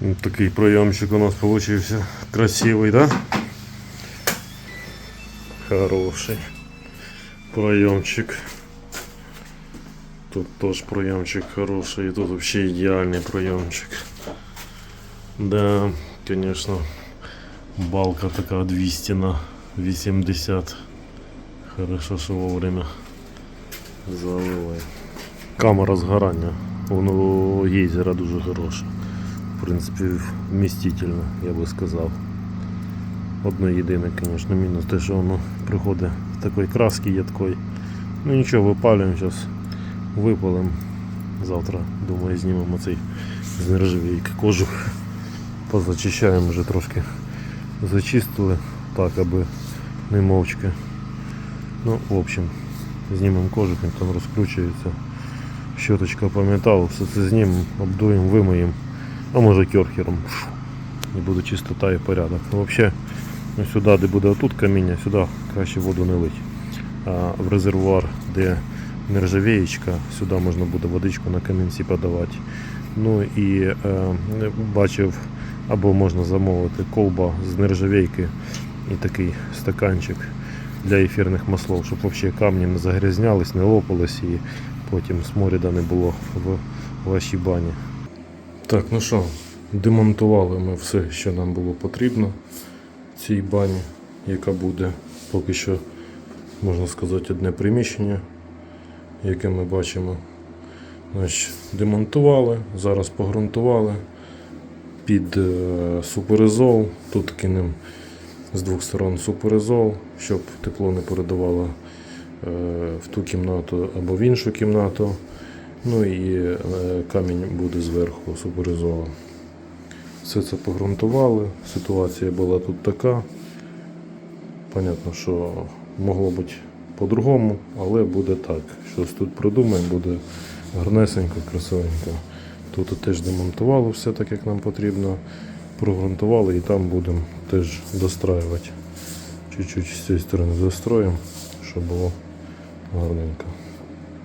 Вот такий прийомчик у нас получився. Красивий, да? Хороший. Прийомчик. Тут теж прийомчик хороший. І тут вообще ідеальний прийомчик. Да, конечно. Балка така 200 на 80. Хорошо, що вовремя залили. Камера згорання. Воно гейзера дуже хороша. В принципі, вмістительно, я би сказав. Одне єдине, звісно, мінус те, що воно приходить в такої краски ядкої. Ну нічого, випалюємо зараз, випалимо. Завтра, думаю, знімемо цей з кожух. Позачищаємо вже трошки. Зачистили так, аби не мовчки. Ну, в общем, знімемо кожух, він там розкручується. Щоточка по металу, все це знімемо, обдуємо, вимиємо, а може керхером. І буде чистота і порядок. Ну, взагалі, ну, сюди, де буде отут каміння, сюди краще воду не лить. А в резервуар, де нержавієчка, сюди можна буде водичку на камінці подавати. Ну і е, бачив, або можна замовити колба з нержавійки і такий стаканчик для ефірних маслов, щоб взагалі камні не загрязнялись, не лопались і потім сморіда не було в вашій бані. Так, ну що, демонтували ми все, що нам було потрібно в цій бані, яка буде поки що, можна сказати, одне приміщення, яке ми бачимо. Значить, демонтували, зараз погрунтували під е, суперизол. Тут кинемо з двох сторон суперизол, щоб тепло не передавало е, в ту кімнату або в іншу кімнату. Ну і е, камінь буде зверху суперизола. Все це погрунтували. Ситуація була тут така. Понятно, що могло бути по-другому, але буде так. Щось тут придумаємо, буде гарнесенько, красивенько. Тут теж демонтували все так, як нам потрібно. Прогрунтували і там будемо теж достраювати. Чуть-чуть з цієї сторони достроїмо, щоб було гарненько.